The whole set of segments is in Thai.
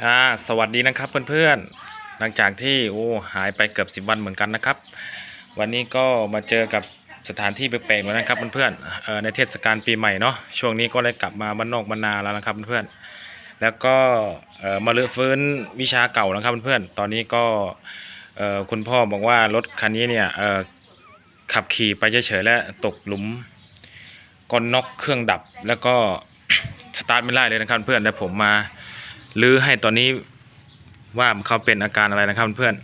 อ่าสวัสดีนะครับเพื่อนๆ หลังจากที่โอ้หายไปเกือบสิบวันเหมือนกันนะครับ วันนี้ก็มาเจอกับสถานที่แปลกๆเหมือนกันครับเพื่อนๆเอ่อในเทศกาลปีใหม่เนาะช่วงนี้ก็เลยกลับมาบ้านนอกบ้านนาแล้วนะครับเพื่อนๆแล้วก็เอ่อมาเลือฟื้นวิชาเก่านะครับเพื่อนๆตอนนี้ก็เอ่อคุณพ่อบอกว่ารถคันนี้เนี่ยเอ่อขับขี่ไปเฉยๆแล้วตกหลุมก้นนกเครื่องดับแล้วก็สตาร์ทไม่ได้เลยนะครับเพื่อนแล้วผมมา หรือให้ตอนนี้ว่าเขาเป็นอาการอะไรนะครับเพื่อน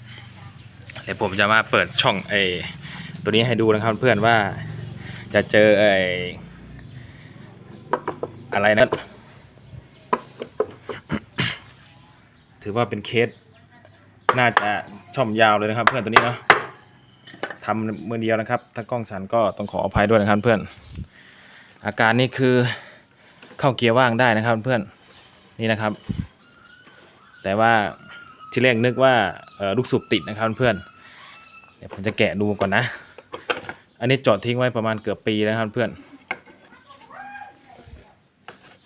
เดี๋ยวผมจะมาเปิดช่องไอตัวนี้ให้ดูนะครับเพื่อนว่าจะเจอไออะไรนะถือว่าเป็นเคสน่าจะช่อมยาวเลยนะครับ เพื่อนตัวนี้เนาะทำมือเดียวนะครับ ถ้ากล้องสันก็ต้องขออภัยด้วยนะครับเพื่อน อาการนี้คือเข้าเกียร์ว่างได้นะครับเพื่อนนี่นะครับ แต่ว่าที่แรกนึกว่าลูกสูบติดนะครับเพื่อนเดี๋ยวผมจะแกะดูก่อนนะ อันนี้จอดทิ้งไว้ประมาณเกือบปีแล้วครับเพื่อน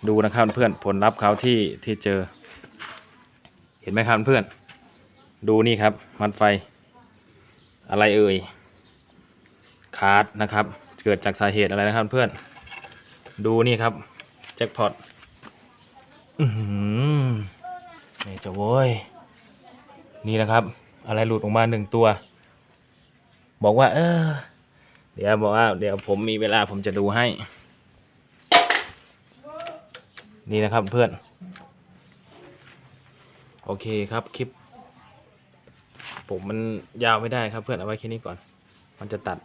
ดูนะครับเพื่อนผลลัพธ์เขาที่ที่เจอ เห็นไหมครับเพื่อน ดูนี่ครับมันไฟ อะไรเอ่ยขาดนะครับ เกิดจากสาเหตุอะไรนะครับเพื่อน ดูนี่ครับแจ็คพอตอื จะโว้ย นี่นะครับ อะไรหลุดออกมาหนึ่งตัว บอกว่า เออ เดี๋ยวบอกว่า เดี๋ยวผมมีเวลาผมจะดูให้ นี่นะครับเพื่อน โอเคครับคลิป ผมมันยาวไม่ได้ครับเพื่อนเอาไว้แค่นี้ก่อน มันจะตัด